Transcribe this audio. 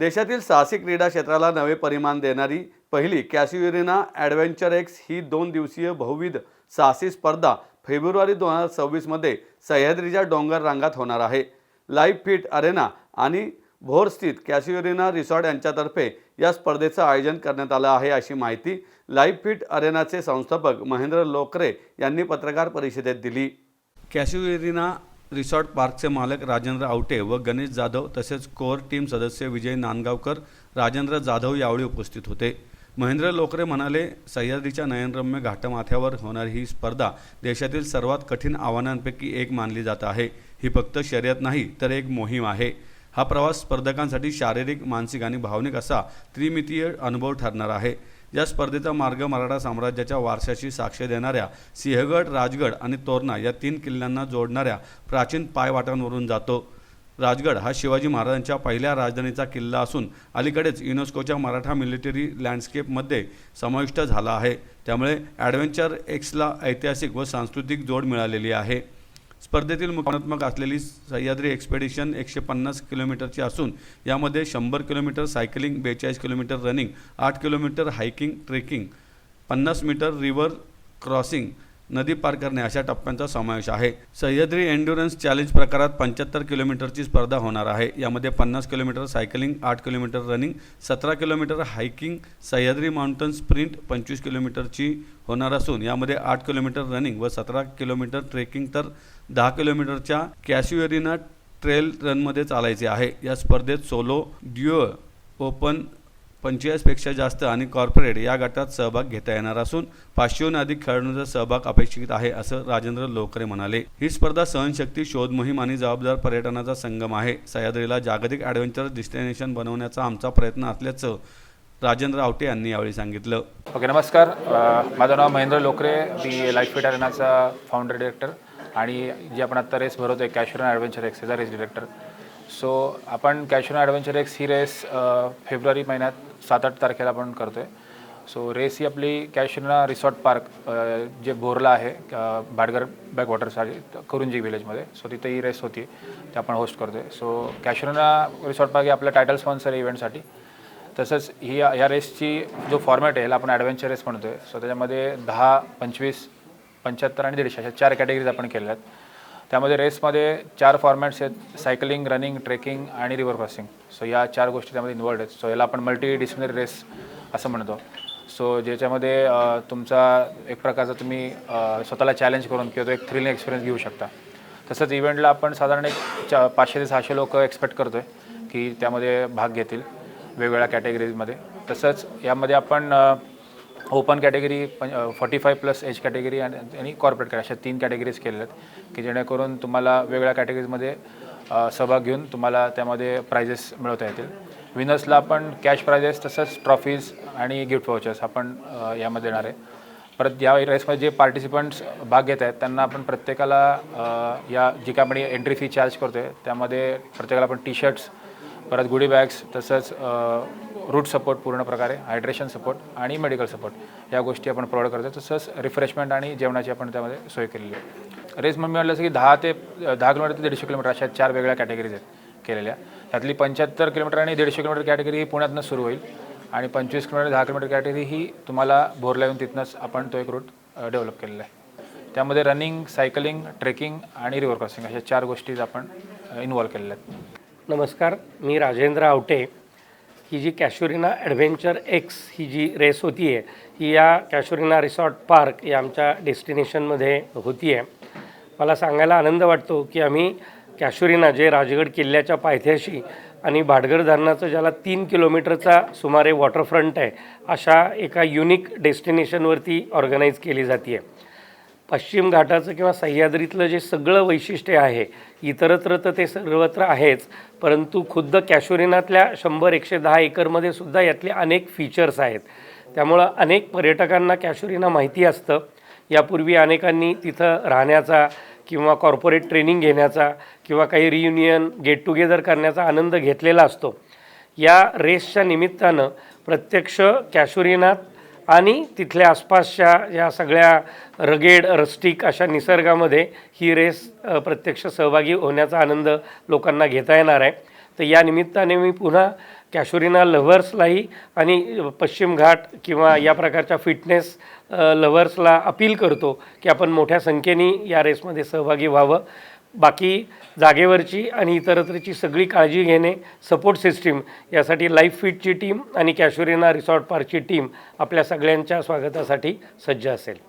देशातील साहसी क्रीडा क्षेत्राला नवे परिमाण देणारी पहिली कॅसियुरिना ॲडव्हेंचर एक्स ही दोन दिवसीय बहुविध साहसी स्पर्धा फेब्रुवारी दोन हजार सव्वीसमध्ये सह्याद्रीच्या डोंगर रांगात होणार आहे. लाईव्ह फिट अरेना आणि भोरस्थित कॅसियुरिना रिसॉर्ट यांच्यातर्फे या स्पर्धेचं आयोजन करण्यात आलं आहे अशी माहिती लाईव्ह फिट अरेनाचे संस्थापक महेंद्र लोकरे यांनी पत्रकार परिषदेत दिली. कॅशिओरिना रिसॉर्ट पार्कचे मालक राजेंद्र आवटे व गणेश जाधव तसेच कोर टीम सदस्य विजय नांदगावकर राजेंद्र जाधव यावेळी उपस्थित होते. महेंद्र लोकरे म्हणाले सह्याद्रीच्या नयनरम्य घाटमाथ्यावर होणारी ही स्पर्धा देशातील सर्वात कठीण आव्हानांपैकी एक मानली जात आहे. ही फक्त शर्यत नाही तर एक मोहीम आहे. हा प्रवास स्पर्धकांसाठी शारीरिक मानसिक आणि भावनिक असा त्रिमितीय अनुभव ठरणार आहे. या स्पर्धेचा मार्ग मराठा साम्राज्याच्या वारशाशी साक्ष देणाऱ्या सिंहगड राजगड आणि तोरणा या तीन किल्ल्यांना जोडणाऱ्या प्राचीन पायवाटांवरून जातो. राजगड हा शिवाजी महाराजांच्या पहिल्या राजधानीचा किल्ला असून अलीकडेच युनेस्कोच्या मराठा मिलिटरी लँडस्केपमध्ये समाविष्ट झाला आहे. त्यामुळे ॲडव्हेंचर एक्सला ऐतिहासिक व सांस्कृतिक जोड मिळालेली आहे. स्पर्धेतील मुकात्मक असलेली सह्याद्री एक्सपेडिशन एकशे पन्नास किलोमीटरची असून यामध्ये शंभर किलोमीटर सायकलिंग बेचाळीस किलोमीटर रनिंग आठ किलोमीटर हायकिंग ट्रेकिंग पन्नास मीटर रिव्हर क्रॉसिंग नदी पार करणे अशा टप्प्यांचा समावेश आहे. सह्याद्री एन्ड्युरन्स चॅलेंज प्रकारात पंच्याहत्तर किलोमीटरची स्पर्धा होणार आहे. यामध्ये पन्नास किलोमीटर सायकलिंग आठ किलोमीटर रनिंग सतरा kilometre hiking Sahyadri mountain sprint पंचवीस किलोमीटरची होणार असून यामध्ये आठ किलोमीटर रनिंग व सतरा किलोमीटर ट्रेकिंग तर दहा किलोमीटरच्या कॅशिओरिना ट्रेल रनमध्ये चालायचे आहे. या स्पर्धेत सोलो ड्युओ ओपन पंचेचाळीसपेक्षा जास्त आणि कॉर्पोरेट या गटात सहभाग घेता येणार असून पाचशेहून अधिक खेळाडूंचा सहभाग अपेक्षित आहे असं राजेंद्र लोकरे म्हणाले. ही स्पर्धा सहनशक्ती शोध मोहीम आणि जबाबदार पर्यटनाचा संगम आहे. सह्याद्रीला जागतिक ॲडव्हेंचर डेस्टिनेशन बनवण्याचा आमचा प्रयत्न असल्याचं राजेंद्र आवटे यांनी यावेळी सांगितलं. ओके नमस्कार. माझं नाव महेंद्र लोकरे. मी लाईफ फिट अरेनाचा फाउंडर डिरेक्टर आणि जे आपण आत्ता रेस भरवतो आहे कॅशरन adventure X race director so आपण कॅशरन ॲडव्हेंचर एक्स ही रेस फेब्रुवारी महिन्यात सात आठ तारखेला आपण करतो आहे सो रेस ही आपली कॅशरना रिसॉर्ट पार्क अ, जे भोरला आहे अ, भाटगर बॅकवॉटरसाठी करुंजी विलेजमध्ये. सो तिथे ही रेस होती ते आपण होस्ट करतो आहे सो कॅशरना रिसॉर्ट पार्क हे आपल्या टायटल स्पॉन्सर आहे इव्हेंटसाठी तसंच ही या रेसची जो फॉर्मॅट आहे आपण ॲडव्हेंचर रेस म्हणतो आहे सो त्याच्यामध्ये दहा पंचवीस पंच्याहत्तर आणि दीडशे अशा चार कॅटेगरीज आपण केलेल्या आहेत. त्यामध्ये रेसमध्ये चार फॉर्मॅट्स आहेत सायकलिंग रनिंग ट्रेकिंग आणि रिव्हर क्रॉसिंग सो या चार गोष्टी त्यामध्ये इन्वॉल्ड आहेत. सो याला आपण मल्टी डिसिप्लिनरी रेस असं म्हणतो. सो ज्याच्यामध्ये तुमचा एक प्रकारचा तुम्ही स्वतःला चॅलेंज करून किंवा तो एक थ्रिलिंग एक्सपिरियन्स घेऊ शकता. तसंच इव्हेंटला आपण साधारण एक चा पाचशे ते सहाशे लोक एक्सपेक्ट करतो आहे की त्यामध्ये भाग घेतील वेगवेगळ्या कॅटेगरीजमध्ये तसंच यामध्ये आपण open category forty five plus age category आणि कॉर्पोरेट कॅटेगरी अशा तीन कॅटेगरीज केलेल्या आहेत की जेणेकरून तुम्हाला वेगळ्या कॅटेगरीजमध्ये सहभाग घेऊन तुम्हाला त्यामध्ये प्राइजेस मिळवता येतील. विनर्सला आपण कॅश प्राइजेस तसंच ट्रॉफीज आणि गिफ्ट वाउचर्स आपण यामध्ये देणार आहे. परत या रेसमध्ये जे पार्टिसिपंट्स भाग घेत आहेत त्यांना आपण प्रत्येकाला या जी काय आपण एंट्री फी चार्ज करतो आहे त्यामध्ये प्रत्येकाला आपण टी शर्ट्स परत गुडी बॅग्स तसंच रूट सपोर्ट पूर्ण प्रकारे हायड्रेशन सपोर्ट आणि मेडिकल सपोर्ट या गोष्टी आपण प्रोव्हाइड करतो तसंच रिफ्रेशमेंट आणि जेवणाची आपण त्यामध्ये सोय केलेली आहे. रेस मम्मी म्हटलं असं की दहा ते दहा किलोमीटर ते दीडशे किलोमीटर अशा चार वेगळ्या कॅटेगरीज आहेत केलेल्या. त्यातली पंच्याहत्तर किलोमीटर आणि दीडशे किलोमीटर कॅटेगरी ही पुण्यातनं सुरू होईल आणि पंचवीस किलोमीटर दहा किलोमीटर कॅटेगरी ही तुम्हाला भोरला येऊन तिथनंच आपण तो एक रूट डेव्हलप केलेला आहे. त्यामध्ये रनिंग सायकलिंग ट्रेकिंग आणि रिव्हर क्रॉसिंग अशा चार गोष्टीज आपण इन्वॉल्व केलेल्या आहेत. नमस्कार मी राजेंद्र आवटे. ही जी कॅशोरिना ॲडव्हेंचर एक्स ही जी रेस होती आहे ही या कॅशोरिना रिसॉर्ट पार्क या आमच्या डेस्टिनेशनमध्ये होती आहे मला सांगायला आनंद वाटतो की आम्ही कॅशोरिना जे राजगड किल्ल्याच्या पायथ्याशी आणि भाटगर धरणाचं ज्याला तीन किलोमीटरचा सुमारे वॉटरफ्रंट आहे अशा एका युनिक डेस्टिनेशनवरती ऑर्गनाईज केली जाते आहे पश्चिम घाटाचं किंवा सह्याद्रीतलं जे सगळं वैशिष्ट्य आहे इतरत्र तर ते सर्वत्र आहेच परंतु खुद्द कॅशोरिनातल्या शंभर एकशे दहा एकरमध्ये सुद्धा यातले अनेक फीचर्स आहेत. त्यामुळं अनेक पर्यटकांना कॅशोरीना माहिती असतं. यापूर्वी अनेकांनी तिथं राहण्याचा किंवा कॉर्पोरेट ट्रेनिंग घेण्याचा किंवा काही रियुनियन गेट टुगेदर करण्याचा आनंद घेतलेला असतो. या रेसच्या निमित्तानं प्रत्यक्ष कॅशोरीनाथ आणि तिथल्या आसपासच्या या सगळ्या रगेड रस्टिक अशा निसर्गामध्ये ही रेस प्रत्यक्ष सहभागी होण्याचा आनंद लोकांना घेता येणार आहे. तर या निमित्ताने मी पुन्हा कॅशोरिना लव्हर्सलाही आणि पश्चिम घाट किंवा या प्रकारच्या फिटनेस लव्हर्सला अपील करतो की आपण मोठ्या संख्येने या रेसमध्ये सहभागी व्हावं. बाकी जागेवरची आणि इतरत्रची सगळी काळजी घेणे सपोर्ट सिस्टीम यासाठी लाईफ फिटची टीम आणि कॅशोरिना रिसॉर्ट पार्कची टीम आपल्या सगळ्यांच्या स्वागतासाठी सज्ज असेल.